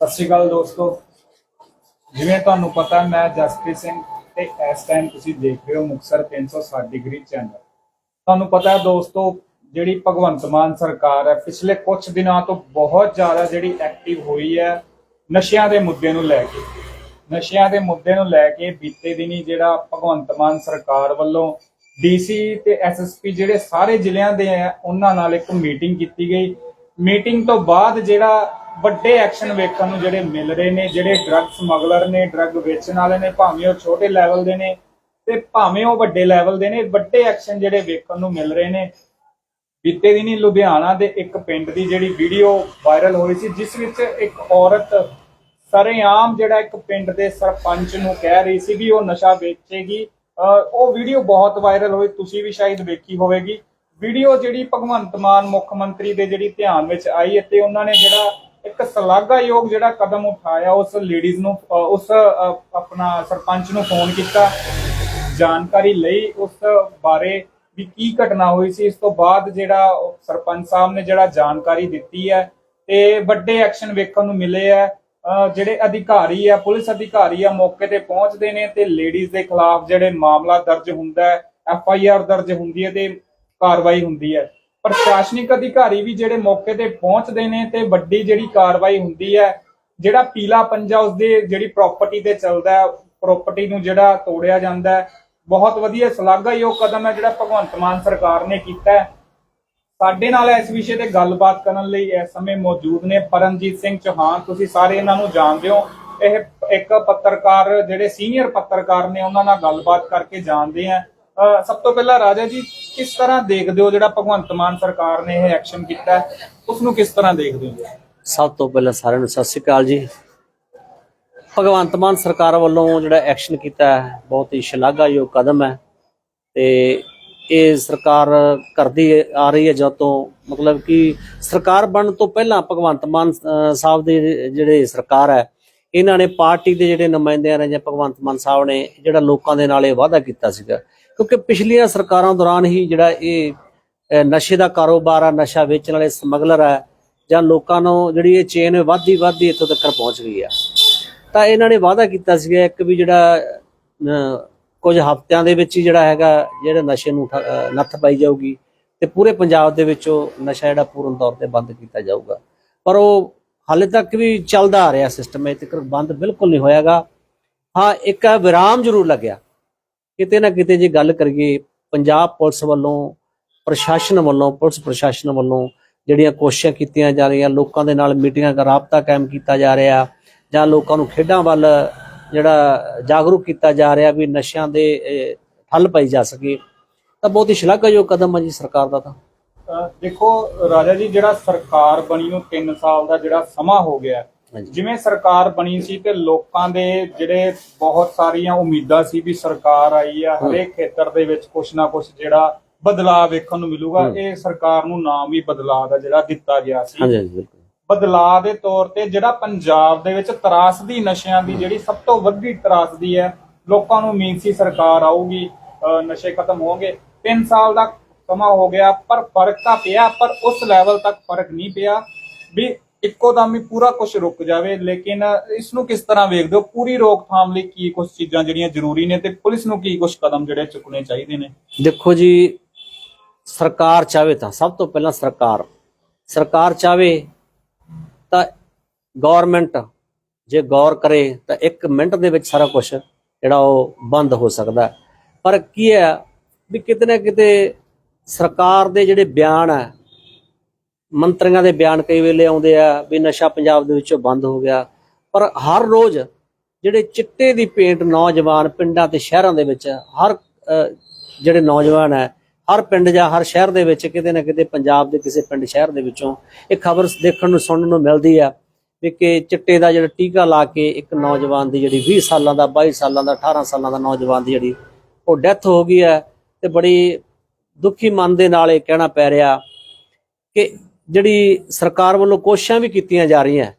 ਸਤਿ ਸ਼੍ਰੀ ਅਕਾਲ ਦੋਸਤੋ। ਜਿਵੇਂ ਤੁਹਾਨੂੰ ਪਤਾ, ਮੈਂ ਜਸਪ੍ਰੀਤ ਸਿੰਘ ਤੇ ਇਸ ਟਾਈਮ ਤੁਸੀਂ ਦੇਖ ਰਹੇ ਹੋ ਮੁਕਸਰ 360 ਡਿਗਰੀ ਚੈਨਲ ਤੁਹਾਨੂੰ ਪਤਾ ਹੈ ਦੋਸਤੋ, ਜਿਹੜੀ ਭਗਵੰਤ ਮਾਨ ਸਰਕਾਰ ਹੈ, ਪਿਛਲੇ ਕੁਝ ਦਿਨਾਂ ਤੋਂ ਬਹੁਤ ਜ਼ਿਆਦਾ ਜਿਹੜੀ ਐਕਟਿਵ ਹੋਈ ਹੈ, ਨਸ਼ਿਆਂ ਦੇ ਮੁੱਦੇ ਨੂੰ ਲੈ ਕੇ। ਨਸ਼ਿਆਂ ਦੇ ਮੁੱਦੇ ਨੂੰ ਲੈ ਕੇ ਬੀਤੇ ਦਿਨੀ ਜਿਹੜਾ ਭਗਵੰਤ ਮਾਨ ਸਰਕਾਰ ਵੱਲੋਂ ਡੀਸੀ ਤੇ ਐਸਐਸਪੀ ਜਿਹੜੇ ਸਾਰੇ ਜ਼ਿਲ੍ਹਿਆਂ ਦੇ ਆ ਉਹਨਾਂ ਨਾਲ ਇੱਕ ਮੀਟਿੰਗ ਕੀਤੀ ਗਈ। ਮੀਟਿੰਗ ਤੋਂ ਬਾਅਦ ਜਿਹੜਾ ਵੱਡੇ ਐਕਸ਼ਨ ਵੇਖਣ ਨੂੰ ਜਿਹੜੇ ਮਿਲ ਰਹੇ ਨੇ, ਜਿਹੜੇ ਡਰੱਗ ਸਮਗਲਰ ਨੇ ਡਰੱਗ ਵੇਚਣ ਵਾਲੇ ਨੇ, ਭਾਵੇਂ ਉਹ ਛੋਟੇ ਲੈਵਲ ਦੇ ਨੇ ਤੇ ਭਾਵੇਂ ਉਹ ਵੱਡੇ ਲੈਵਲ ਦੇ ਨੇ, ਵੱਡੇ ਐਕਸ਼ਨ ਜਿਹੜੇ ਵੇਖਣ ਨੂੰ ਮਿਲ ਰਹੇ ਨੇ। ਬੀਤੇ ਦਿਨੀ ਲੁਧਿਆਣਾ ਦੇ ਇੱਕ ਪਿੰਡ ਦੀ ਜਿਹੜੀ ਵੀਡੀਓ ਵਾਇਰਲ ਹੋਈ ਸੀ, ਜਿਸ ਵਿੱਚ ਇੱਕ ਔਰਤ ਸਰੇਆਮ ਜਿਹੜਾ ਇੱਕ ਪਿੰਡ ਦੇ ਸਰਪੰਚ ਨੂੰ ਕਹਿ ਰਹੀ ਸੀ ਵੀ ਉਹ ਨਸ਼ਾ ਵੇਚੇਗੀ। ਅਹ ਉਹ ਵੀਡੀਓ ਬਹੁਤ ਵਾਇਰਲ ਹੋਈ, ਤੁਸੀਂ ਵੀ ਸ਼ਾਇਦ ਵੇਖੀ ਹੋਵੇਗੀ। ਵੀਡੀਓ ਜਿਹੜੀ ਭਗਵੰਤ ਮਾਨ ਮੁੱਖ ਮੰਤਰੀ ਦੇ ਜਿਹੜੀ ਧਿਆਨ ਵਿੱਚ ਆਈ ਅਤੇ ਉਹਨਾਂ ਨੇ ਜਿਹੜਾ ਇੱਕ ਸ਼ਲਾਘਾਯੋਗ ਜਿਹੜਾ ਕਦਮ ਉਠਾਇਆ, ਉਸ ਲੇਡੀਜ਼ ਨੂੰ ਉਸ ਆਪਣਾ ਸਰਪੰਚ ਨੂੰ ਫੋਨ ਕੀਤਾ ਜਾਣਕਾਰੀ ਲਈ ਉਸ ਬਾਰੇ ਵੀ ਕੀ ਘਟਨਾ ਹੋਈ ਸੀ। ਇਸ ਤੋਂ ਬਾਅਦ ਜਿਹੜਾ ਸਰਪੰਚ ਸਾਹਿਬ ਨੇ ਜਿਹੜਾ ਜਾਣਕਾਰੀ ਦਿੱਤੀ ਹੈ ਤੇ ਵੱਡੇ ਐਕਸ਼ਨ ਵੇਖਣ ਨੂੰ ਮਿਲੇ ਆ ਜਿਹੜੇ ਅਧਿਕਾਰੀ ਆ ਪੁਲਿਸ ਅਧਿਕਾਰੀ ਆ ਮੌਕੇ ਤੇ ਪਹੁੰਚਦੇ ਨੇ ਤੇ ਲੇਡੀਜ਼ ਦੇ ਖਿਲਾਫ ਜਿਹੜੇ ਮਾਮਲਾ ਦਰਜ ਹੁੰਦਾ ਹੈ ਐਫ ਆਈ ਆਰ ਦਰਜ ਹੁੰਦੀ ਹੈ ਤੇ ਕਾਰਵਾਈ ਹੁੰਦੀ ਹੈ। ਪ੍ਰਸ਼ਾਸਨਿਕ ਅਧਿਕਾਰੀ ਵੀ ਜਿਹੜੇ ਮੌਕੇ ਤੇ ਪਹੁੰਚਦੇ ਨੇ ਤੇ ਵੱਡੀ ਜਿਹੜੀ ਕਾਰਵਾਈ ਹੁੰਦੀ ਹੈ, ਜਿਹੜਾ ਪੀਲਾ ਪੰਜਾ ਉਸਦੇ ਜਿਹੜੀ ਪ੍ਰਾਪਰਟੀ ਤੇ ਚੱਲਦਾ ਹੈ ਪ੍ਰਾਪਰਟੀ ਨੂੰ ਜਿਹੜਾ ਤੋੜਿਆ ਜਾਂਦਾ ਹੈ, ਬਹੁਤ ਵਧੀਆ ਸ਼ਲਾਘਾਯੋਗ ਕਦਮ ਹੈ ਜਿਹੜਾ ਭਗਵੰਤ ਮਾਨ ਸਰਕਾਰ ਨੇ ਕੀਤਾ ਸਾਡੇ ਨਾਲ ਇਸ ਵਿਸ਼ੇ ਤੇ ਗੱਲਬਾਤ ਕਰਨ ਲਈ ਇਸ ਸਮੇਂ ਮੌਜੂਦ ਨੇ ਪਰਮਜੀਤ ਸਿੰਘ ਚੌਹਾਨ, ਤੁਸੀਂ ਸਾਰੇ ਇਹਨਾਂ ਨੂੰ ਜਾਣਦੇ ਹੋ। ਇਹ ਇੱਕ ਪੱਤਰਕਾਰ, ਜਿਹੜੇ ਸੀਨੀਅਰ ਪੱਤਰਕਾਰ ਨੇ, ਉਹਨਾਂ ਨਾਲ ਗੱਲਬਾਤ ਕਰਕੇ ਜਾਣਦੇ ਆ। ਸਭ ਤੋਂ ਪਹਿਲਾਂ ਰਾਜਾ ਜੀ, ਕਿਸ ਤਰ੍ਹਾਂ ਦੇਖਦੇ ਹੋ ਜਿਹੜਾ ਭਗਵੰਤ ਮਾਨ ਸਰਕਾਰ ਨੇ ਇਹ ਐਕਸ਼ਨ ਕੀਤਾ? ਉਸ ਨੂੰ ਕਿਸ ਤਰ੍ਹਾਂ ਦੇਖਦੇ ਹੋ? ਸਭ ਤੋਂ ਪਹਿਲਾਂ ਸਾਰਿਆਂ ਨੂੰ ਸਤਿ ਸ਼੍ਰੀ ਅਕਾਲ ਜੀ। ਭਗਵੰਤ ਮਾਨ ਸਰਕਾਰ ਵੱਲੋਂ ਜਿਹੜਾ ਐਕਸ਼ਨ ਕੀਤਾ ਹੈ, ਬਹੁਤ ਹੀ ਸ਼ਲਾਘਾਯੋਗ ਕਦਮ ਹੈ ਤੇ ਇਹ ਸਰਕਾਰ ਕਰਦੀ ਆ ਰਹੀ ਹੈ ਜਦ ਤੋਂ ਮਤਲਬ ਕਿ ਸਰਕਾਰ ਬਣਨ ਤੋਂ ਪਹਿਲਾਂ ਭਗਵੰਤ ਮਾਨ ਸਾਹਿਬ ਦੇ ਜਿਹੜੇ ਸਰਕਾਰ ਹੈ, ਇਹਨਾਂ ਨੇ ਪਾਰਟੀ ਦੇ ਜਿਹੜੇ ਨੁਮਾਇੰਦਿਆਂ ਨੇ ਜਾਂ ਭਗਵੰਤ ਮਾਨ ਸਾਹਿਬ ਨੇ ਜਿਹੜਾ ਲੋਕਾਂ ਦੇ ਨਾਲ ਇਹ ਵਾਅਦਾ ਕੀਤਾ ਸੀਗਾ। ਕਿਉਂਕਿ ਪਿਛਲੀਆਂ ਸਰਕਾਰਾਂ ਦੌਰਾਨ ਹੀ ਜਿਹੜਾ ਇਹ ਨਸ਼ੇ ਦਾ ਕਾਰੋਬਾਰ ਆ, ਨਸ਼ਾ ਵੇਚਣ ਵਾਲੇ ਸਮਗਲਰ ਹੈ ਜਾਂ ਲੋਕਾਂ ਨੂੰ ਜਿਹੜੀ ਇਹ ਚੇਨ ਵੱਧਦੀ ਵੱਧਦੀ ਇੱਥੋਂ ਤੱਕ ਪਹੁੰਚ ਗਈ ਆ। ਤਾਂ ਇਹਨਾਂ ਨੇ ਵਾਅਦਾ ਕੀਤਾ ਸੀਗਾ ਇੱਕ ਵੀ ਜਿਹੜਾ ਕੁਝ ਹਫ਼ਤਿਆਂ ਦੇ ਵਿੱਚ ਹੀ ਜਿਹੜਾ ਹੈਗਾ, ਜਿਹੜਾ ਨਸ਼ੇ ਨੂੰ ਠ- ਨੱਥ ਪਾਈ ਜਾਊਗੀ ਤੇ ਪੂਰੇ ਪੰਜਾਬ ਦੇ ਵਿੱਚ ਉਹ ਨਸ਼ਾ ਜਿਹੜਾ ਪੂਰਨ ਤੌਰ ਤੇ ਬੰਦ ਕੀਤਾ ਜਾਊਗਾ। ਪਰ ਉਹ ਹਾਲੇ ਤੱਕ ਵੀ ਚੱਲਦਾ ਆ ਰਿਹਾ ਸਿਸਟਮ ਇਹ ਤੱਕ ਬੰਦ ਬਿਲਕੁਲ ਨਹੀਂ ਹੋਇਆਗਾ। ਹਾਂ, ਇੱਕ ਵਿਰਾਮ ਜ਼ਰੂਰ ਲੱਗਿਆ। ਕਿਤੇ ਨਾ ਕਿਤੇ ਜੇ ਗੱਲ ਕਰੀਏ ਪੰਜਾਬ ਪੁਲਿਸ ਵੱਲੋਂ, ਪ੍ਰਸ਼ਾਸਨ ਵੱਲੋਂ, ਪੁਲਿਸ ਪ੍ਰਸ਼ਾਸਨ ਵੱਲੋਂ ਜਿਹੜੀਆਂ ਕੋਸ਼ਿਸ਼ਾਂ ਕੀਤੀਆਂ ਜਾ ਰਹੀਆਂ, ਲੋਕਾਂ ਦੇ ਨਾਲ ਮੀਟਿੰਗਾਂ ਦਾ ਰਾਬਤਾ ਕਾਇਮ ਕੀਤਾ ਜਾ ਰਿਹਾ, ਜਾਂ ਲੋਕਾਂ ਨੂੰ ਖੇਡਾਂ ਵੱਲ ਜਿਹੜਾ ਜਾਗਰੂਕ ਕੀਤਾ ਜਾ ਰਿਹਾ ਵੀ ਨਸ਼ਿਆਂ ਦੇ ਠੱਲ ਪਾਈ ਜਾ ਸਕੇ, ਤਾਂ ਬਹੁਤ ਹੀ ਸ਼ਲਾਘਾਯੋਗ ਕਦਮ ਹੈ ਜੀ ਸਰਕਾਰ ਦਾ ਤਾਂ। ਦੇਖੋ ਰਾਜਾ ਜੀ, ਜਿਹੜਾ ਸਰਕਾਰ ਬਣੀ ਨੂੰ 3 ਸਾਲ ਦਾ ਜਿਹੜਾ ਸਮਾਂ ਹੋ ਗਿਆ ਜਿਵੇਂ ਸਰਕਾਰ ਬਣੀ ਸੀ ਤੇ ਲੋਕਾਂ ਦੇ ਜਿਹੜੇ ਬਹੁਤ ਸਾਰੀਆਂ ਉਮੀਦਾਂ ਸੀ ਵੀ ਸਰਕਾਰ ਆਈ ਆ ਹਰੇਕ ਖੇਤਰ ਦੇ ਵਿੱਚ ਕੁਛ ਨਾ ਕੁਛ ਜਿਹੜਾ ਬਦਲਾਅ ਵੇਖਣ ਨੂੰ ਮਿਲੂਗਾ ਇਹ ਸਰਕਾਰ ਨੂੰ ਨਾਮ ਹੀ ਬਦਲਾਅ ਦਾ ਜਿਹੜਾ ਦਿੱਤਾ ਗਿਆ ਸੀ। ਹਾਂਜੀ ਹਾਂਜੀ ਬਿਲਕੁਲ। ਬਦਲਾਅ ਦੇ ਤੌਰ ਤੇ ਜਿਹੜਾ ਪੰਜਾਬ ਦੇ ਵਿੱਚ ਤਰਾਸਦੀ ਨਸ਼ਿਆਂ ਦੀ ਜਿਹੜੀ ਸਭ ਤੋਂ ਵੱਡੀ ਤਰਾਸਦੀ ਹੈ ਲੋਕਾਂ ਨੂੰ ਉਮੀਦ ਸੀ ਸਰਕਾਰ ਆਊਗੀ ਨਸ਼ੇ ਖਤਮ ਹੋਣਗੇ। 3 ਸਾਲ ਦਾ ਸਮਾਂ ਹੋ ਗਿਆ ਪਰ ਫ਼ਰਕ ਤਾਂ ਪਿਆ ਪਰ ਉਸ ਲੈਵਲ ਤੱਕ ਫ਼ਰਕ ਨਹੀਂ ਪਿਆ ਵੀ ਇੱਕੋ ਦਮ ਹੀ ਪੂਰਾ ਕੁਝ ਰੁਕ ਜਾਵੇ, ਲੇਕਿਨ ਇਸ ਨੂੰ ਕਿਸ ਤਰ੍ਹਾਂ ਵੇਖਦੇ ਹੋ? ਪੂਰੀ ਰੋਕਥਾਮ ਲਈ ਕੀ ਕੁਝ ਚੀਜ਼ਾਂ ਜਿਹੜੀਆਂ ਜ਼ਰੂਰੀ ਨੇ ਤੇ ਪੁਲਿਸ ਨੂੰ ਕੀ ਕੁਝ ਕਦਮ ਜਿਹੜੇ ਚੁੱਕਣੇ ਚਾਹੀਦੇ ਨੇ? ਦੇਖੋ ਜੀ, ਸਰਕਾਰ ਚਾਵੇ ਤਾਂ, ਸਭ ਤੋਂ ਪਹਿਲਾਂ ਸਰਕਾਰ। ਸਰਕਾਰ ਚਾਵੇ ਤਾਂ ਗਵਰਨਮੈਂਟ ਜੇ ਗੌਰ ਕਰੇ ਤਾਂ 1 ਮਿੰਟ ਦੇ ਵਿੱਚ ਸਾਰਾ ਕੁਝ ਜਿਹੜਾ ਉਹ ਬੰਦ ਹੋ ਸਕਦਾ ਪਰ ਕੀ ਹੈ ਵੀ ਕਿਤੇ ਨਾ ਕਿਤੇ ਸਰਕਾਰ ਦੇ ਜਿਹੜੇ ਬਿਆਨ ਹੈ ਮੰਤਰੀਆਂ ਦੇ ਬਿਆਨ ਕਈ ਵੇਲੇ ਆਉਂਦੇ ਆ ਵੀ ਨਸ਼ਾ ਪੰਜਾਬ ਦੇ ਵਿੱਚੋਂ ਬੰਦ ਹੋ ਗਿਆ। ਪਰ ਹਰ ਰੋਜ਼ ਜਿਹੜੇ ਚਿੱਟੇ ਦੀ ਪੇਂਟ ਨੌਜਵਾਨ ਪਿੰਡਾਂ ਤੇ ਸ਼ਹਿਰਾਂ ਦੇ ਵਿੱਚ, ਹਰ ਜਿਹੜੇ ਨੌਜਵਾਨ ਹੈ, ਹਰ ਪਿੰਡ ਜਾਂ ਹਰ ਸ਼ਹਿਰ ਦੇ ਵਿੱਚ, ਕਿਤੇ ਨਾ ਕਿਤੇ ਪੰਜਾਬ ਦੇ ਕਿਸੇ ਪਿੰਡ ਸ਼ਹਿਰ ਦੇ ਵਿੱਚੋਂ ਇਹ ਖਬਰ ਦੇਖਣ ਨੂੰ, ਸੁਣਨ ਨੂੰ ਮਿਲਦੀ ਆ ਵੀ ਕਿ ਚਿੱਟੇ ਦਾ ਜਿਹੜਾ ਟੀਕਾ ਲਾ ਕੇ ਇੱਕ ਨੌਜਵਾਨ ਦੀ ਜਿਹੜੀ 20 ਸਾਲਾਂ ਦਾ 22 ਸਾਲਾਂ ਦਾ 18 ਸਾਲਾਂ ਦਾ ਨੌਜਵਾਨ ਦੀ ਜਿਹੜੀ ਉਹ ਡੈਥ ਹੋ ਗਈ ਹੈ ਤੇ ਬੜੀ ਦੁਖੀ ਮਨ ਦੇ ਨਾਲ ਇਹ ਕਹਿਣਾ ਪੈ ਰਿਹਾ ਕਿ ਜਿਹੜੀ ਸਰਕਾਰ ਵੱਲੋਂ ਕੋਸ਼ਿਸ਼ਾਂ ਵੀ ਕੀਤੀਆਂ ਜਾ ਰਹੀਆਂ,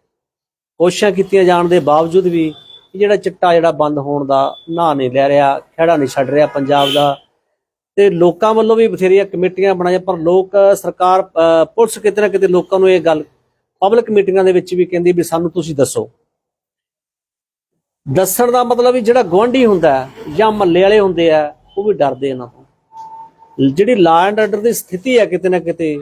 ਕੋਸ਼ਿਸ਼ਾਂ ਕੀਤੀਆਂ ਜਾਣ ਦੇ ਬਾਵਜੂਦ ਵੀ ਜਿਹੜਾ ਚਿੱਟਾ ਜਿਹੜਾ ਬੰਦ ਹੋਣ ਦਾ ਨਾਂ ਨਹੀਂ ਲੈ ਰਿਹਾ, ਖਹਿੜਾ ਨਹੀਂ ਛੱਡ ਰਿਹਾ ਪੰਜਾਬ ਦਾ, ਤੇ ਲੋਕਾਂ ਵੱਲੋਂ ਵੀ ਬਥੇਰੀਆਂ ਕਮੇਟੀਆਂ ਬਣਾਈਆਂ, ਪਰ ਲੋਕ, ਸਰਕਾਰ ਪੁਲਿਸ ਕਿਤੇ ਨਾ ਕਿਤੇ ਲੋਕਾਂ ਨੂੰ ਇਹ ਗੱਲ ਪਬਲਿਕ ਮੀਟਿੰਗਾਂ ਦੇ ਵਿੱਚ ਵੀ ਕਹਿੰਦੀ ਵੀ ਸਾਨੂੰ ਤੁਸੀਂ ਦੱਸੋ। ਦੱਸਣ ਦਾ ਮਤਲਬ ਵੀ ਜਿਹੜਾ ਗਵਾਂਢੀ ਹੁੰਦਾ ਜਾਂ ਮਹੱਲੇ ਵਾਲੇ ਹੁੰਦੇ ਆ, ਉਹ ਵੀ ਡਰਦੇ ਇਹਨਾਂ ਤੋਂ। ਜਿਹੜੀ ਲਾ ਐਂਡ ਆਰਡਰ ਦੀ ਸਥਿਤੀ ਹੈ ਕਿਤੇ ਨਾ ਕਿਤੇ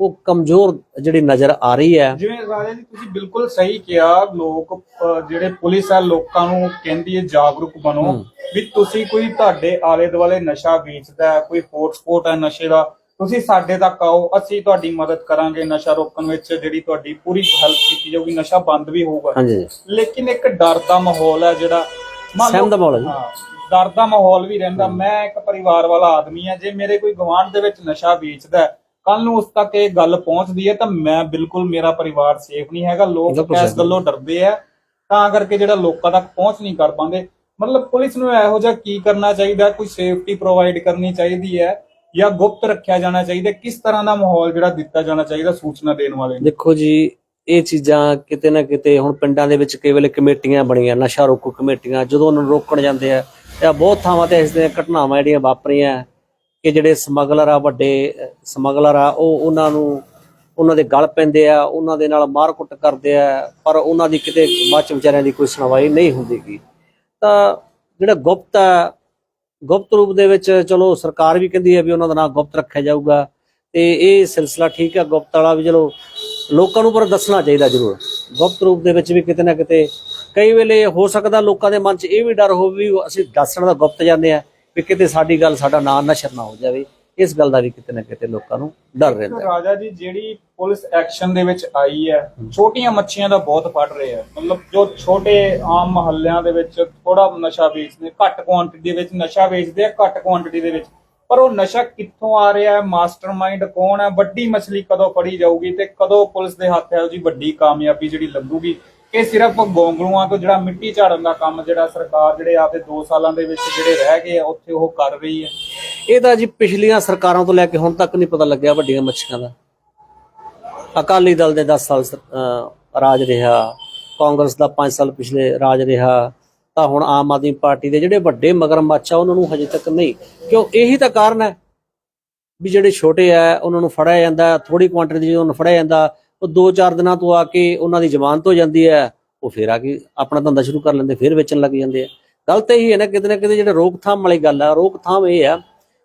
ਉਹ ਕਮਜ਼ੋਰ ਜਿਹੜੀ ਨਜ਼ਰ ਆ ਰਹੀ ਹੈ। ਜਿਵੇਂ ਰਾਜਾ ਜੀ ਤੁਸੀਂ ਬਿਲਕੁਲ ਸਹੀ ਕਿਹਾ ਲੋਕ ਜਿਹੜੇ ਪੁਲਿਸ ਹੈ ਲੋਕਾਂ ਨੂੰ ਕਹਿੰਦੀ ਹੈ ਜਾਗਰੂਕ ਬਣੋ। ਵੀ ਤੁਸੀਂ ਕੋਈ ਤੁਹਾਡੇ ਆਲੇ ਦੁਆਲੇ ਨਸ਼ਾ ਵੇਚਦਾ ਹੈ ਕੋਈ ਹੌਟਸਪੌਟ ਹੈ ਨਸ਼ੇ ਦਾ ਤੁਸੀਂ ਸਾਡੇ ਤੱਕ ਆਓ ਅਸੀਂ ਤੁਹਾਡੀ ਮਦਦ ਕਰਾਂਗੇ ਨਸ਼ਾ ਰੋਕਣ ਵਿੱਚ ਜਿਹੜੀ ਤੁਹਾਡੀ ਪੂਰੀ ਹੈਲਪ ਕੀਤੀ ਜਾਊਗੀ ਨਸ਼ਾ ਬੰਦ ਵੀ ਹੋਊਗਾ। ਹਾਂਜੀ ਲੇਕਿਨ ਇੱਕ ਡਰ ਦਾ ਮਾਹੌਲ ਹੈ ਜਿਹੜਾ ਮੰਨ ਲਓ- ਸਹਿਮ ਦਾ ਮਾਹੌਲ ਹੈ ਜੀ। ਹਾਂ, ਡਰ ਦਾ ਮਾਹੌਲ ਵੀ ਰਹਿੰਦਾ। ਮੈਂ ਇੱਕ ਪਰਿਵਾਰ ਵਾਲਾ ਆਦਮੀ ਹਾਂ ਜੇ ਮੇਰੇ ਕੋਈ ਗਵਾਂਢ ਦੇ ਵਿੱਚ ਨਸ਼ਾ ਵੇਚਦਾ ਕੱਲ ਨੂੰ ਉਸ ਤੱਕ ਇਹ ਗੱਲ ਪਹੁੰਚਦੀ ਹੈ ਤਾਂ ਮੈਂ ਬਿਲਕੁਲ ਮੇਰਾ ਪਰਿਵਾਰ ਸੇਫ ਨਹੀਂ ਹੈਗਾ। ਲੋਕ ਇਸ। ਗੱਲੋਂ ਡਰਦੇ ਆ। ਤਾਂ ਕਰਕੇ ਜਿਹੜਾ ਲੋਕਾਂ ਤੱਕ ਪਹੁੰਚ ਨਹੀਂ ਕਰ ਪਾਉਂਦੇ। ਮਤਲਬ ਪੁਲਿਸ ਨੂੰ ਇਹੋ ਜਿਹਾ ਕੀ ਕਰਨਾ ਚਾਹੀਦਾ? ਕੋਈ ਸੇਫਟੀ ਪ੍ਰੋਵਾਈਡ ਕਰਨੀ ਚਾਹੀਦੀ ਹੈ ਜਾਂ ਗੁਪਤ ਰੱਖਿਆ ਜਾਣਾ ਚਾਹੀਦਾ? ਕਿਸ ਤਰ੍ਹਾਂ ਦਾ ਮਾਹੌਲ ਜਿਹੜਾ ਦਿੱਤਾ ਜਾਣਾ ਚਾਹੀਦਾ ਸੂਚਨਾ ਦੇਣ ਵਾਲੇ ਨੂੰ? ਦੇਖੋ ਜੀ ਇਹ ਚੀਜ਼ਾਂ ਕਿਤੇ ਨਾ ਕਿਤੇ ਹੁਣ ਪਿੰਡਾਂ ਦੇ ਵਿੱਚ ਕਈ ਵੇਲੇ ਕਮੇਟੀਆਂ ਬਣੀਆਂ ਨਸ਼ਾ ਰੋਕੋ ਕਮੇਟੀਆਂ ਜਦੋਂ ਉਹਨਾਂ ਨੂੰ ਰੋਕਣ ਜਾਂਦੇ ਆ ਇਹ ਬਹੁਤ ਥਾਵਾਂ ਤੇ ਇਸ ਦੀਆਂ ਘਟਨਾਵਾਂ ਜਿਹੜੀਆਂ ਵਾਪਰੀਆਂ। ਕਿ ਜਿਹੜੇ ਸਮਗਲਰ ਆ, ਵੱਡੇ ਸਮਗਲਰ ਆ, ਉਹ ਉਹਨਾਂ ਨੂੰ, ਉਹਨਾਂ ਦੇ ਗਲ ਪੈਂਦੇ ਆ, ਉਹਨਾਂ ਦੇ ਨਾਲ ਮਾਰਕੁੱਟ ਕਰਦੇ ਆ, ਪਰ ਉਹਨਾਂ ਦੀ ਕਿਤੇ ਬਾਅਦ ਚ ਵਿਚਾਰਿਆਂ ਦੀ ਕੋਈ ਸੁਣਵਾਈ ਨਹੀਂ ਹੁੰਦੀਗੀ। ਤਾਂ ਜਿਹੜਾ ਗੁਪਤ ਆ, ਗੁਪਤ ਰੂਪ ਦੇ ਵਿੱਚ ਚਲੋ ਸਰਕਾਰ ਵੀ ਕਹਿੰਦੀ ਹੈ ਵੀ ਉਹਨਾਂ ਦਾ ਨਾਮ ਗੁਪਤ ਰੱਖਿਆ ਜਾਊਗਾ, ਤੇ ਇਹ ਸਿਲਸਿਲਾ ਠੀਕ ਆ, ਗੁਪਤ ਵਾਲਾ ਵੀ ਚਲੋ ਲੋਕਾਂ ਨੂੰ ਪਰ ਦੱਸਣਾ ਚਾਹੀਦਾ ਜ਼ਰੂਰ। ਗੁਪਤ ਰੂਪ ਦੇ ਵਿੱਚ ਵੀ ਕਿਤੇ ਨਾ ਕਿਤੇ ਕਈ ਵੇਲੇ ਹੋ ਸਕਦਾ ਲੋਕਾਂ ਦੇ ਮਨ 'ਚ ਇਹ ਵੀ ਡਰ ਹੋਵੇ ਵੀ ਅਸੀਂ ਦੱਸਣ ਦਾ ਗੁਪਤ ਜਾਂਦੇ ਆ ਵੀ ਕਿਤੇ ਸਾਡੀ ਗੱਲ, ਸਾਡਾ ਨਾਂ ਨਸ਼ਰ ਨਾ ਹੋ ਜਾਵੇ, ਇਸ ਗੱਲ ਦਾ ਵੀ ਕਿਤੇ ਨਾ ਕਿਤੇ ਲੋਕਾਂ ਨੂੰ ਡਰ ਰਹਿੰਦਾ ਰਾਜਾ ਜੀ, ਜਿਹੜੀ ਪੁਲਿਸ ਐਕਸ਼ਨ ਦੇ ਵਿੱਚ ਆਈ ਹੈ, ਛੋਟੀਆਂ ਮੱਛੀਆਂ ਦਾ ਬਹੁਤ ਫੜ ਰਹੇ ਆ ਮਤਲਬ ਜੋ ਛੋਟੇ ਆਮ ਮਹੱਲਿਆਂ ਦੇ ਵਿੱਚ ਥੋੜਾ ਨਸ਼ਾ ਵੇਚਦੇ, ਘੱਟ ਕੁਆਂਟੀਟੀ ਦੇ ਵਿੱਚ ਨਸ਼ਾ ਵੇਚਦੇ ਆ, ਘੱਟ ਕੁਆਂਟੀਟੀ ਦੇ ਵਿੱਚ। ਪਰ ਉਹ ਨਸ਼ਾ ਕਿੱਥੋਂ ਆ ਰਿਹਾ ਹੈ? ਮਾਸਟਰਮਾਈਂਡ ਕੌਣ ਹੈ? ਵੱਡੀ ਮਛਲੀ ਕਦੋਂ ਫੜੀ ਜਾਊਗੀ ਤੇ ਕਦੋਂ ਪੁਲਿਸ ਦੇ ਹੱਥ ਹੈ ਜੀ ਵੱਡੀ ਕਾਮਯਾਬੀ ਜਿਹੜੀ ਲੱਗੂਗੀ ਕਿ ਸਿਰਫ ਗੋਂਗਲੂਆਂ ਤੋਂ ਜਿਹੜਾ ਮਿੱਟੀ ਝਾੜਨ ਦਾ ਕੰਮ ਜਿਹੜਾ ਸਰਕਾਰ ਜਿਹੜੇ ਆਪਦੇ 2 ਸਾਲਾਂ ਦੇ ਵਿੱਚ ਜਿਹੜੇ ਰਹਿ ਗਏ ਆ, ਉੱਥੇ ਉਹ ਕਰ ਰਹੀ ਹੈ। ਇਹ ਜੀ ਪਿਛਲੀਆਂ ਸਰਕਾਰਾਂ ਤੋਂ ਲੈ ਕੇ ਹੁਣ ਤੱਕ ਨਹੀਂ ਪਤਾ ਲੱਗਿਆ ਵੱਡੀਆਂ ਮੱਛੀਆਂ ਦਾ। ਅਕਾਲੀ ਦਲ ਦੇ 10 ਸਾਲ ਰਾਜ ਰਿਹਾ, ਕਾਂਗਰਸ ਦਾ 5 ਸਾਲ ਪਿਛਲੇ ਰਾਜ ਰਿਹਾ, ਤਾਂ ਹੁਣ ਆਮ ਆਦਮੀ ਪਾਰਟੀ ਦੇ ਜਿਹੜੇ ਵੱਡੇ ਮਗਰਮੱਛ ਆ, ਉਹਨਾਂ ਨੂੰ ਹਜੇ ਤੱਕ ਨਹੀਂ। ਕਿਉਂ? ਇਹੀ ਤਾਂ ਕਾਰਨ ਹੈ ਵੀ ਜਿਹੜੇ ਛੋਟੇ ਆ, ਉਹਨਾਂ ਨੂੰ ਫੜਿਆ ਜਾਂਦਾ ਥੋੜੀ ਕੁਆਂਟੀਟੀ ਜਦੋਂ ਉਹਨੂੰ ਫੜਿਆ ਜਾਂਦਾ ਉਹ 2-4 ਦਿਨਾਂ ਤੋਂ ਆ ਕੇ ਉਹਨਾਂ ਦੀ ਜ਼ਮਾਨਤ ਹੋ ਜਾਂਦੀ ਹੈ ਉਹ ਫੇਰ ਆ ਕੇ ਆਪਣਾ ਧੰਦਾ ਸ਼ੁਰੂ ਕਰ ਲੈਂਦੇ ਫਿਰ ਵੇਚਣ ਲੱਗ ਜਾਂਦੇ ਆ। ਗੱਲ ਤਾਂ ਇਹੀ ਹੈ ਨਾ ਕਿਤੇ ਨਾ ਕਿਤੇ ਜਿਹੜੇ ਰੋਕਥਾਮ ਵਾਲੀ ਗੱਲ ਆ ਰੋਕਥਾਮ ਇਹ ਆ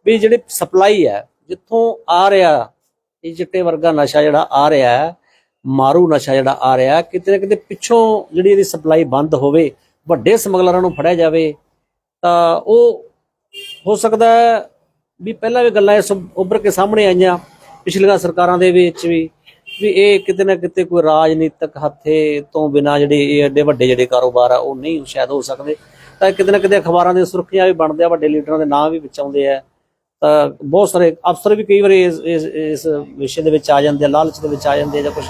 ਵੀ ਜਿਹੜੀ ਸਪਲਾਈ ਹੈ ਜਿੱਥੋਂ ਆ ਰਿਹਾ ਇਹ ਚਿੱਟੇ ਵਰਗਾ ਨਸ਼ਾ ਜਿਹੜਾ ਆ ਰਿਹਾ ਹੈ, ਮਾਰੂ ਨਸ਼ਾ ਜਿਹੜਾ ਆ ਰਿਹਾ ਕਿਤੇ ਨਾ ਕਿਤੇ ਪਿੱਛੋਂ ਜਿਹੜੀ ਇਹਦੀ ਸਪਲਾਈ ਬੰਦ ਹੋਵੇ ਵੱਡੇ ਸਮਗਲਰਾਂ ਨੂੰ ਫੜਿਆ ਜਾਵੇ ਤਾਂ ਉਹ ਹੋ ਸਕਦਾ ਵੀ ਪਹਿਲਾਂ ਵੀ ਗੱਲਾਂ ਇਸ ਉੱਭਰ ਕੇ ਸਾਹਮਣੇ ਆਈਆਂ ਪਿਛਲੀਆਂ ਸਰਕਾਰਾਂ ਦੇ ਵਿੱਚ ਵੀ ਵੀ ਇਹ ਕਿਤੇ ਨਾ ਕਿਤੇ ਕੋਈ ਰਾਜਨੀਤਿਕ ਹੱਥੇ ਤੋਂ ਬਿਨਾ ਜਿਹੜੇ ਇਹ ਐਡੇ ਵੱਡੇ ਜਿਹੜੇ ਕਾਰੋਬਾਰ ਆ, ਉਹ ਨਹੀਂ ਸ਼ਾਇਦ ਹੋ ਸਕਦੇ। ਤਾਂ ਕਿਤੇ ਨਾ ਕਿਤੇ ਅਖਬਾਰਾਂ ਦੇ ਸੁਰਖੀਆਂ ਵੀ ਬਣਦੇ ਆ, ਵੱਡੇ ਲੀਡਰਾਂ ਦੇ ਨਾਂ ਵੀ ਵਿੱਚ ਆਉਂਦੇ ਆ। ਤਾਂ ਬਹੁਤ ਸਾਰੇ ਅਫਸਰ ਵੀ ਕਈ ਵਾਰੀ ਇਸ ਇਸ ਵਿਸ਼ੇ ਦੇ ਵਿੱਚ ਆ ਜਾਂਦੇ ਆ, ਲਾਲਚ ਦੇ ਵਿੱਚ ਆ ਜਾਂਦੇ ਆ ਜਾਂ ਕੁਝ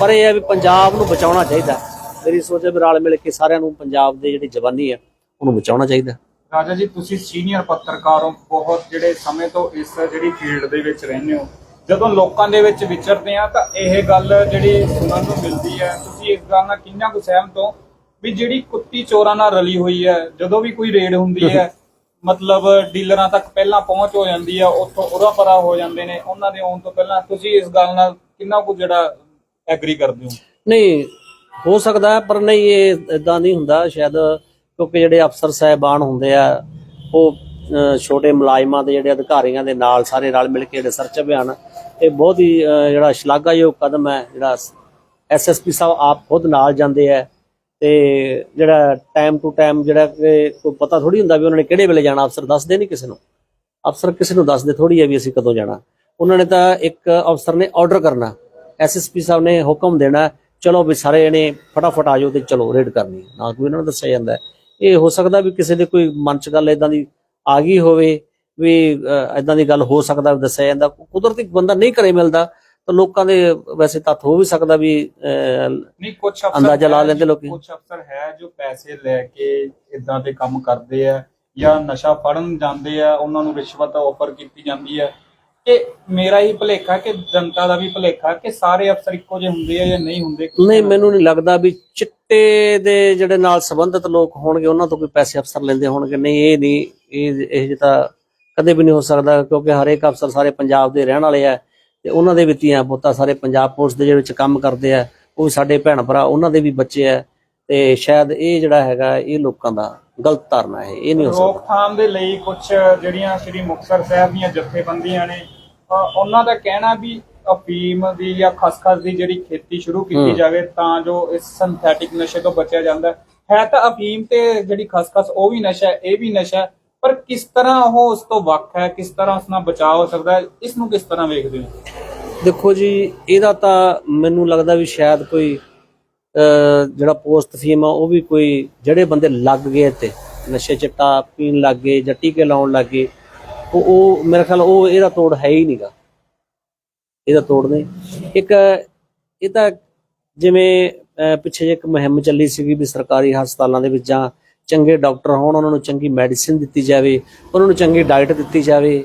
ਪਰ ਇਹ ਹੈ ਵੀ ਪੰਜਾਬ ਨੂੰ ਬਚਾਉਣਾ ਚਾਹੀਦਾ। ਮੇਰੀ ਸੋਚ ਹੈ ਵੀ ਰਲ ਮਿਲ ਕੇ ਸਾਰਿਆਂ ਨੂੰ ਪੰਜਾਬ ਦੇ ਜਿਹੜੀ ਜਵਾਨੀ ਆ, ਉਹਨੂੰ ਬਚਾਉਣਾ ਚਾਹੀਦਾ। ਰਾਜਾ ਜੀ, ਤੁਸੀਂ ਸੀਨੀਅਰ ਪੱਤਰਕਾਰ ਹੋ, ਬਹੁਤ ਜਿਹੜੇ ਸਮੇਂ ਤੋਂ ਇਸ ਜਿਹੜੀ ਫੀਲਡ ਦੇ ਵਿੱਚ ਰਹਿੰਦੇ ਹੋ ਜਦੋਂ ਲੋਕਾਂ ਦੇ ਵਿੱਚ ਵਿਚਰਦੇ ਆ ਤਾਂ ਇਹ ਗੱਲ ਜਿਹੜੀ ਸੁਣਨ ਨੂੰ ਮਿਲਦੀ ਹੈ। ਤੁਸੀਂ ਇਸ ਗੱਲ ਨਾਲ ਕਿੰਨਾ ਕੁ ਸਹਿਮਤ ਹੋ? ਵੀ ਜਿਹੜੀ ਕੁੱਤੀ ਚੋਰਾਂ ਨਾਲ ਰਲੀ ਹੋਈ ਹੈ, ਜਦੋਂ ਵੀ ਕੋਈ ਰੇਡ ਹੁੰਦੀ ਹੈ, ਮਤਲਬ ਡੀਲਰਾਂ ਤੱਕ ਪਹਿਲਾਂ ਪਹੁੰਚ ਹੋ ਜਾਂਦੀ ਆ, ਉੱਥੋਂ ਉਰਾ ਪਰਾ ਹੋ ਜਾਂਦੇ ਨੇ, ਉਹਨਾਂ ਦੇ ਆਉਣ ਤੋਂ ਪਹਿਲਾਂ ਤੁਸੀਂ ਇਸ ਗੱਲ ਨਾਲ ਕਿੰਨਾ ਕੁ ਜਿਹੜਾ ਐਗਰੀ ਕਰਦੇ ਹੋ? ਨਹੀਂ, ਹੋ ਸਕਦਾ ਪਰ ਨਹੀਂ, ਇਹ ਇਦਾਂ ਨਹੀਂ ਹੁੰਦਾ। ਸ਼ਾਇਦ ਕਿਉਂਕਿ ਜਿਹੜੇ ਅਫਸਰ ਸਾਹਿਬਾਨ ਹੁੰਦੇ ਆ, ਉਹ ਛੋਟੇ ਮੁਲਾਜ਼ਮਾਂ ਦੇ ਜਿਹੜੇ ਅਧਿਕਾਰੀਆਂ ਦੇ ਨਾਲ ਸਾਰੇ ਰਲ ਮਿਲ ਕੇ ਜਿਹੜੇ ਸਰਚ ਅਭਿਆਨ ਇਹ ਬਹੁਤ ਹੀ ਜਿਹੜਾ ਸ਼ਲਾਘਾਯੋਗ ਕਦਮ ਹੈ, ਜਿਹੜਾ ਐਸਐਸਪੀ ਸਾਹਿਬ ਆਪ ਖੁਦ ਨਾਲ ਜਾਂਦੇ ਆ ਤੇ ਜਿਹੜਾ ਟਾਈਮ ਟੂ ਟਾਈਮ ਜਿਹੜਾ ਕਿ ਕੋਈ ਪਤਾ ਥੋੜੀ ਹੁੰਦਾ ਵੀ ਉਹਨਾਂ ਨੇ ਕਿਹੜੇ ਵੇਲੇ ਜਾਣਾ, ਅਫਸਰ ਦੱਸਦੇ ਨਹੀਂ ਕਿਸੇ ਨੂੰ। ਅਫਸਰ ਕਿਸੇ ਨੂੰ ਦੱਸਦੇ ਥੋੜੀ ਹੈ ਵੀ ਅਸੀਂ ਕਦੋਂ ਜਾਣਾ। ਉਹਨਾਂ ਨੇ ਤਾਂ ਇੱਕ ਅਫਸਰ ਨੇ ਆਰਡਰ ਕਰਨਾ। ਐਸਐਸਪੀ ਸਾਹਿਬ ਨੇ ਹੁਕਮ ਦੇਣਾ, ਚਲੋ ਵੀ ਸਾਰੇ ਜਣੇ ਫਟਾਫਟ ਆ ਜਾਓ ਤੇ ਚਲੋ ਰੇਡ ਕਰਨੀ ਹੈ। ਨਾ ਕੋਈ ਉਹਨਾਂ ਨੂੰ ਦੱਸਿਆ ਜਾਂਦਾ। ਇਹ ਹੋ ਸਕਦਾ ਵੀ ਕਿਸੇ ਦੇ ਕੋਈ ਮਨ ਚ ਗੱਲ ਇਦਾਂ ਦੀ ਆ ਗਈ ਹੋਵੇ ਵੀ ਇਦਾਂ ਦੀ ਗੱਲ ਹੋ ਸਕਦਾ ਦੱਸਿਆ ਜਾਂਦਾ। ਕੁਦਰਤੀ ਬੰਦਾ ਨਹੀਂ ਘਰੇ ਮਿਲਦਾ ਤਾਂ ਲੋਕਾਂ ਦੇ ਵੈਸੇ ਤੱਥ ਹੋ ਵੀ ਸਕਦਾ ਵੀ ਨਹੀਂ ਕੁਝ ਅਫਸਰ ਅੰਦਾਜ਼ਾ ਲਾ ਲੈਂਦੇ ਲੋਕੀ। ਕੁਝ ਅਫਸਰ ਹੈ ਜੋ ਪੈਸੇ ਲੈ ਕੇ ਇਦਾਂ ਦੇ ਕੰਮ ਕਰਦੇ ਆ ਜਾਂ ਨਸ਼ਾ ਫੜਨ ਜਾਂਦੇ ਆ ਉਹਨਾਂ ਨੂੰ ਰਿਸ਼ਵਤ ਆਫਰ ਕੀਤੀ ਜਾਂਦੀ ਹੈ ਕਿ ਮੇਰਾ ਹੀ ਭੁਲੇਖਾ ਕਿ ਜਨਤਾ ਦਾ ਵੀ ਭੁਲੇਖਾ ਕਿ ਸਾਰੇ ਅਫਸਰ ਇੱਕੋ ਜਿਹੇ ਹੁੰਦੇ ਆ ਜਾਂ ਨਹੀਂ ਹੁੰਦੇ ਨਹੀਂ ਮੈਨੂੰ ਨਹੀਂ ਲੱਗਦਾ ਵੀ ਚਿੱਟੇ ਦੇ ਜਿਹੜੇ ਨਾਲ ਸੰਬੰਧਿਤ ਲੋਕ ਹੋਣਗੇ ਉਹਨਾਂ ਤੋਂ ਕੋਈ ਪੈਸੇ ਅਫਸਰ ਲੈਂਦੇ ਹੋਣਗੇ। ਨਹੀਂ ਇਹ ਨਹੀਂ ਇਹ ਇਹ ਜਿਹਾ ਤਾਂ ਕਦੇ ਵੀ ਨਹੀਂ ਹੋ ਸਕਦਾ ਕਿਉਂਕਿ ਹਰੇਕ ਅਫਸਰ ਸਾਰੇ ਪੰਜਾਬ ਦੇ ਰਹਿਣ ਵਾਲੇ ਆ ਤੇ ਉਹਨਾਂ ਦੇ ਵੀ ਧੀਆਂ ਪੁੱਤਾਂ ਸਾਰੇ ਪੰਜਾਬ ਪੁਲਿਸ ਦੇ ਜਿਹੜੇ ਵਿੱਚ ਕੰਮ ਕਰਦੇ ਆ ਉਹ ਸਾਡੇ ਭੈਣ ਭਰਾ ਉਹਨਾਂ ਦੇ ਵੀ ਬੱਚੇ ਆ ਤੇ ਸ਼ਾਇਦ ਇਹ ਜਿਹੜਾ ਹੈਗਾ ਇਹ ਲੋਕਾਂ ਦਾ ਗਲਤ ਧਾਰਨਾ ਹੈ ਇਹ ਨਹੀਂ ਹੋ ਸਕਦਾ ਰੋਕਥਾਮ ਦੇ ਲਈ ਕੁਝ ਜਿਹੜੀਆਂ ਸ੍ਰੀ ਮੁਕਤਸਰ ਸਾਹਿਬ ਦੀਆਂ ਜਥੇਬੰਦੀਆਂ ਨੇ ਉਹਨਾਂ ਦਾ ਕਹਿਣਾ ਵੀ ਅਫੀਮ ਦੀ ਜਾਂ ਖਸਖਸ ਦੀ ਜਿਹੜੀ ਖੇਤੀ ਸ਼ੁਰੂ ਕੀਤੀ ਜਾਵੇ ਤਾਂ ਜੋ ਇਸ ਸਿੰਥੈਟਿਕ ਨਸ਼ੇ ਤੋਂ ਬਚਿਆ ਜਾਂਦਾ ਹੈ। ਤਾਂ ਅਫੀਮ ਤੇ ਜਿਹੜੀ ਖਸਖਸ ਉਹ ਵੀ ਨਸ਼ਾ ਹੈ ਇਹ ਵੀ ਨਸ਼ਾ ਹੈ ਪਰ ਕਿਸ ਤਰ੍ਹਾਂ ਉਹ ਉਸ ਤੋਂ ਵੱਖ ਹੈ, ਕਿਸ ਤਰ੍ਹਾਂ ਉਸ ਨਾਲ ਬਚਾਅ ਹੋ ਸਕਦਾ ਹੈ ਇਸ ਨੂੰ ਕਿਸ ਤਰ੍ਹਾਂ ਵੇਖਦੇ ਹੋ? ਦੇਖੋ ਜੀ, ਇਹਦਾ ਤਾਂ ਮੈਨੂੰ ਲੱਗਦਾ ਵੀ ਸ਼ਾਇਦ ਕੋਈ ਜਿਹੜਾ ਪੋਸਟ ਫੀਮ ਆ ਉਹ ਵੀ ਕੋਈ, ਜਿਹੜੇ ਬੰਦੇ ਲੱਗ ਗਏ ਤੇ ਨਸ਼ੇ ਚਿੱਟਾ ਪੀਣ ਲੱਗ ਗਏ ਜਾਂ ਟੀਕੇ ਲਾਉਣ ਲੱਗ ਗਏ, ਉਹ ਉਹ ਮੇਰੇ ਖਿਆਲ ਉਹ ਇਹਦਾ ਤੋੜ ਹੈ ਹੀ ਨਹੀਂਗਾ ਇਹਦਾ ਤੋੜ ਨਹੀਂ। ਇੱਕ, ਇਹ ਤਾਂ ਜਿਵੇਂ ਪਿੱਛੇ ਜਿਹੇ ਇੱਕ ਮੁਹਿੰਮ ਚੱਲੀ ਸੀਗੀ ਵੀ ਸਰਕਾਰੀ ਹਸਪਤਾਲਾਂ ਦੇ ਵਿੱਚ ਜਾਂ ਚੰਗੇ ਡਾਕਟਰ ਹੋਣ, ਉਹਨਾਂ ਨੂੰ ਚੰਗੀ ਮੈਡੀਸਿਨ ਦਿੱਤੀ ਜਾਵੇ, ਉਹਨਾਂ ਨੂੰ ਚੰਗੀ ਡਾਈਟ ਦਿੱਤੀ ਜਾਵੇ,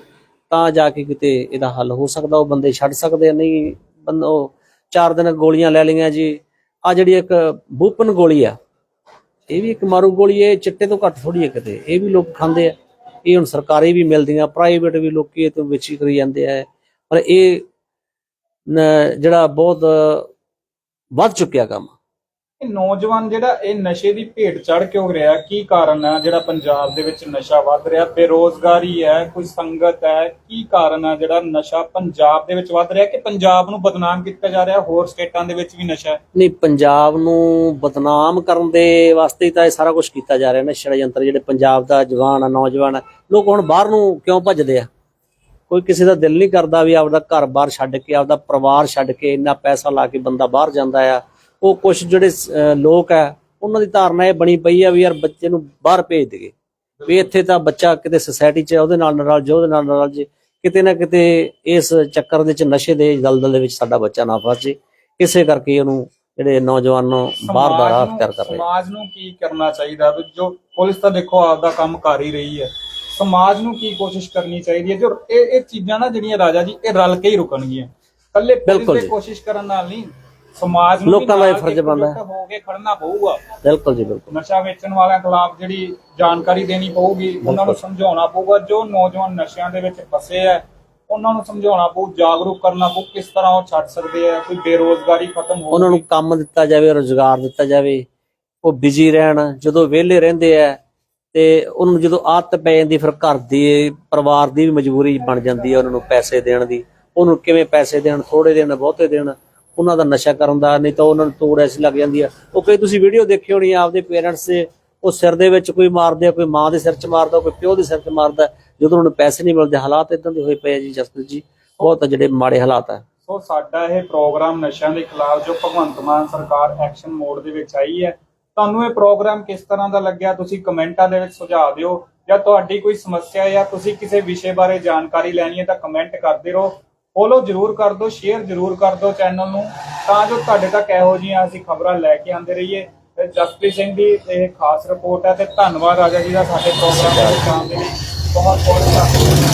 ਤਾਂ ਜਾ ਕੇ ਕਿਤੇ ਇਹਦਾ ਹੱਲ ਹੋ ਸਕਦਾ, ਉਹ ਬੰਦੇ ਛੱਡ ਸਕਦੇ ਨਹੀਂ, ਬੰਦ ਚਾਰ ਦਿਨ ਗੋਲੀਆਂ ਲੈ ਲਈਆਂ ਜੀ। ਆ ਜਿਹੜੀ ਇੱਕ ਬੂਪਨ ਗੋਲੀ ਆ, ਇਹ ਵੀ ਇੱਕ ਮਾਰੂ ਗੋਲੀ ਹੈ ਚਿੱਟੇ ਤੋਂ ਘੱਟ ਥੋੜੀ ਹੈ ਕਿਤੇ, ਇਹ ਵੀ ਲੋਕ ਖਾਂਦੇ ਆ। ਇਹ ਹੁਣ ਸਰਕਾਰੀ ਵੀ ਮਿਲਦੀਆਂ ਪ੍ਰਾਈਵੇਟ ਵੀ ਲੋਕੀ ਇਹ ਤੋਂ ਵੇਚੀ ਕਰੀ ਜਾਂਦੇ ਆ। ਪਰ ਇਹ ਜਿਹੜਾ ਬਹੁਤ ਵੱਧ ਚੁੱਕਿਆ ਕੰਮ ਇਹ ਨੌਜਵਾਨ ਜਿਹੜਾ ਇਹ ਨਸ਼ੇ ਦੀ ਭੇਟ ਚੜ ਕਿਉਂ ਰਿਹਾ, ਕੀ ਕਾਰਨ ਹੈ? ਜਿਹੜਾ ਪੰਜਾਬ ਦੇ ਵਿੱਚ ਨਸ਼ਾ ਵੱਧ ਰਿਹਾ, ਬੇਰੋਜ਼ਗਾਰੀ ਹੈ, ਕੋਈ ਸੰਗਤ ਹੈ, ਕੀ ਕਾਰਨ ਹੈ ਜਿਹੜਾ ਨਸ਼ਾ ਪੰਜਾਬ ਦੇ ਵਿੱਚ ਵੱਧ ਰਿਹਾ ਕਿ ਪੰਜਾਬ ਨੂੰ ਬਦਨਾਮ ਕੀਤਾ ਜਾ ਰਿਹਾ, ਹੋਰ ਸਟੇਟਾਂ ਦੇ ਵਿੱਚ ਵੀ ਨਸ਼ਾ ਹੈ? ਨਹੀਂ, ਪੰਜਾਬ ਨੂੰ ਬਦਨਾਮ ਕਰਨ ਦੇ ਵਾਸਤੇ ਤਾਂ ਇਹ ਸਾਰਾ ਕੁਝ ਕੀਤਾ ਜਾ ਰਿਹਾ ਨਾ ਛੜਯੰਤਰ ਜਿਹੜੇ ਪੰਜਾਬ ਦਾ ਜਵਾਨ ਆ ਨੌਜਵਾਨ ਆ ਲੋਕ ਹੁਣ ਬਾਹਰ ਨੂੰ ਕਿਉਂ ਭੱਜਦੇ ਆ? ਕੋਈ ਕਿਸੇ ਦਾ ਦਿਲ ਨਹੀਂ ਕਰਦਾ ਵੀ ਆਪਦਾ ਘਰ-ਬਾਰ ਛੱਡ ਕੇ, ਆਪਦਾ ਪਰਿਵਾਰ ਛੱਡ ਕੇ ਇੰਨਾ ਪੈਸਾ ਲਾ ਕੇ ਬੰਦਾ ਬਾਹਰ ਜਾਂਦਾ ਆ। ਉਹ ਕੁਝ ਜਿਹੜੇ ਲੋਕ ਆ ਉਹਨਾਂ ਦੀ ਧਾਰਨਾ ਇਹ ਬਣੀ ਪਈ ਆ ਵੀ ਯਾਰ ਬੱਚੇ ਨੂੰ ਬਾਹਰ ਭੇਜ ਦੇਗੇ ਵੀ ਇੱਥੇ ਤਾਂ ਬੱਚਾ ਕਿਤੇ ਸੁਸਾਇਟੀ 'ਚ ਉਹਦੇ ਨਾਲ ਨਾਲ ਜੋ ਉਹਦੇ ਨਾਲ ਨਾਲ ਜੇ। ਕਿਤੇ ਨਾ ਕਿਤੇ ਇਸ ਚੱਕਰ ਦੇ ਵਿੱਚ ਨਸ਼ੇ ਦੇ ਦਲਦਲ ਦੇ ਵਿੱਚ ਸਾਡਾ ਬੱਚਾ ਨਾ ਫਸ ਜੇ। ਇਸੇ ਕਰਕੇ ਉਹਨੂੰ ਜਿਹੜੇ ਨੌਜਵਾਨ ਨੂੰ ਬਾਹਰ ਦਾ ਰਾਹ ਅਖਤਿਆਰ ਕਰ ਰਹੇ। ਸਮਾਜ ਨੂੰ ਕੀ ਕਰਨਾ ਚਾਹੀਦਾ ਵੀ ਜੋ ਪੁਲਿਸ ਤਾਂ ਦੇਖੋ ਆਪਦਾ ਕੰਮ ਕਰ ਹੀ ਰਹੀ ਹੈ। ਸਮਾਜ ਨੂੰ ਕੀ ਕੋਸ਼ਿਸ਼ ਕਰਨੀ ਚਾਹੀਦੀ ਹੈ? ਜੋ ਇਹ ਇਹ ਚੀਜ਼ਾਂ ਨਾ ਜਿਹੜੀਆਂ ਰਾਜਾ ਜੀ ਇਹ ਰਲ ਕੇ ਹੀ ਰੁਕਣਗੀਆਂ। ਕੱਲੇ ਪੁਲਿਸ ਦੇ। ਕੋਸ਼ਿਸ਼ ਕਰਨ ਨਾਲ ਨਹੀਂ। ਸਮਾਜ ਨੂੰ ਲੋਕਾਂ ਦਾ ਇਹ ਫਰਜ਼ ਬਣਦਾ ਹੈ। ਹੋ ਕੇ ਖੜਨਾ ਪਊਗਾ। ਬਿਲਕੁਲ ਜੀ ਬਿਲਕੁਲ। ਨਸ਼ਾ ਵੇਚਣ ਵਾਲਿਆਂ ਖਿਲਾਫ ਜਿਹੜੀ ਜਾਣਕਾਰੀ ਦੇਣੀ ਪਊਗੀ ਉਹਨਾਂ ਨੂੰ ਸਮਝਾਉਣਾ ਪਊਗਾ। ਜੋ ਨੌਜਵਾਨ ਨਸ਼ਿਆਂ ਦੇ ਵਿੱਚ ਫਸੇ ਆ ਉਹਨਾਂ ਨੂੰ ਸਮਝਾਉਣਾ ਪਊ ਜਾਗਰੂਕ ਕਰਨਾ ਪਊ ਕਿਸ ਤਰ੍ਹਾਂ ਉਹ ਛੱਡ ਸਕਦੇ ਆ ਕੋਈ ਬੇਰੋਜ਼ਗਾਰੀ ਖਤਮ ਹੋ ਉਹਨਾਂ ਨੂੰ ਕੰਮ ਦਿੱਤਾ ਜਾਵੇ ਰੋਜ਼ਗਾਰ ਦਿੱਤਾ ਜਾਵੇ ਉਹ ਬਿਜ਼ੀ ਰਹਿਣ ਜਦੋਂ ਵਿਹਲੇ ਰਹਿੰਦੇ ਆ ਤੇ ਉਹਨਾਂ ਨੂੰ ਜਦੋਂ ਆਦਤ ਪੈ ਜਾਂਦੀ ਫਿਰ ਘਰ ਦੀ ਪਰਿਵਾਰ ਦੀ ਵੀ ਮਜਬੂਰੀ ਬਣ ਜਾਂਦੀ ਹੈ ਉਹਨਾਂ ਨੂੰ ਪੈਸੇ ਦੇਣ ਦੀ। ਉਹਨੂੰ ਕਿਵੇਂ ਪੈਸੇ ਦੇਣ ਥੋੜੇ ਦੇਣ ਬਹੁਤੇ ਦੇਣ ਉਹਨਾਂ ਦਾ ਨਸ਼ਾ ਕਰਨ ਦਾ, ਨਹੀਂ ਤਾਂ ਉਹਨਾਂ ਨੂੰ ਤੋੜ ਐਸੀ ਲੱਗ ਜਾਂਦੀ ਆ। ਉਹ ਕਈ ਤੁਸੀਂ ਵੀਡੀਓ ਦੇਖੀ ਹੋਣੀ ਆ, ਆਪਦੇ ਪੇਰੈਂਟਸ ਦੇ, ਉਹ ਸਿਰ ਦੇ ਵਿੱਚ ਕੋਈ ਮਾਰਦੇ ਆ, ਕੋਈ ਮਾਂ ਦੇ ਸਿਰ 'ਚ ਮਾਰਦਾ, ਕੋਈ ਪਿਓ ਦੇ ਸਿਰ 'ਚ ਮਾਰਦਾ, ਜਦੋਂ ਉਹਨਾਂ ਨੂੰ ਪੈਸੇ ਨਹੀਂ ਮਿਲਦੇ, ਹਾਲਾਤ ਇਦਾਂ ਦੇ ਹੋਏ ਪਏ ਆ ਜੀ, ਜਸਪ੍ਰੀਤ ਜੀ। ਬਹੁਤ ਜਿਹੜੇ ਮਾੜੇ ਹਾਲਾਤ ਆ। ਸੋ ਸਾਡਾ ਇਹ ਪ੍ਰੋਗਰਾਮ ਨਸ਼ਿਆਂ ਦੇ ਖਿਲਾਫ ਜੋ ਭਗਵੰਤ ਮਾਨ ਸਰਕਾਰ ਐਕਸ਼ਨ ਮੋਡ ਦੇ ਵਿੱਚ ਆਈ ਹੈ, ਤੁਹਾਨੂੰ ਇਹ ਪ੍ਰੋਗਰਾਮ ਕਿਸ ਤਰ੍ਹਾਂ ਦਾ ਲੱਗਿਆ? ਤੁਸੀਂ ਕਮੈਂਟਾਂ ਦੇ ਵਿੱਚ ਸੁਝਾਅ ਦਿਓ। ਜਾਂ ਤੁਹਾਡੀ ਕੋਈ ਸਮੱਸਿਆ ਜਾਂ ਤੁਸੀਂ ਕਿਸੇ ਵਿਸ਼ੇ ਬਾਰੇ ਜਾਣਕਾਰੀ ਲੈਣੀ ਹੈ ਤਾਂ ਕਮੈਂਟ ਕਰਦੇ ਰਹੋ। ਫੋਲੋ ਜਰੂਰ ਕਰ ਦਿਓ, ਸ਼ੇਅਰ ਜਰੂਰ ਕਰ ਦਿਓ ਚੈਨਲ ਨੂੰ, ਤਾਂ ਜੋ ਤੁਹਾਡੇ ਤੱਕ ਇਹੋ ਜਿਹੀਆਂ ਅਸੀਂ ਖਬਰਾਂ ਲੈ ਕੇ ਆਉਂਦੇ ਰਹੀਏ। ਤੇ ਜਸਪ੍ਰੀਤ ਸਿੰਘ ਦੀ ਇਹ ਖਾਸ ਰਿਪੋਰਟ ਹੈ, ਤੇ ਧੰਨਵਾਦ ਰਾਜਾ ਜੀ ਦਾ ਸਾਡੇ ਪ੍ਰੋਗਰਾਮ ਦੇ ਵਿੱਚ ਦੇ ਲਈ। ਬਹੁਤ ਬਹੁਤ ਧੰਨਵਾਦ।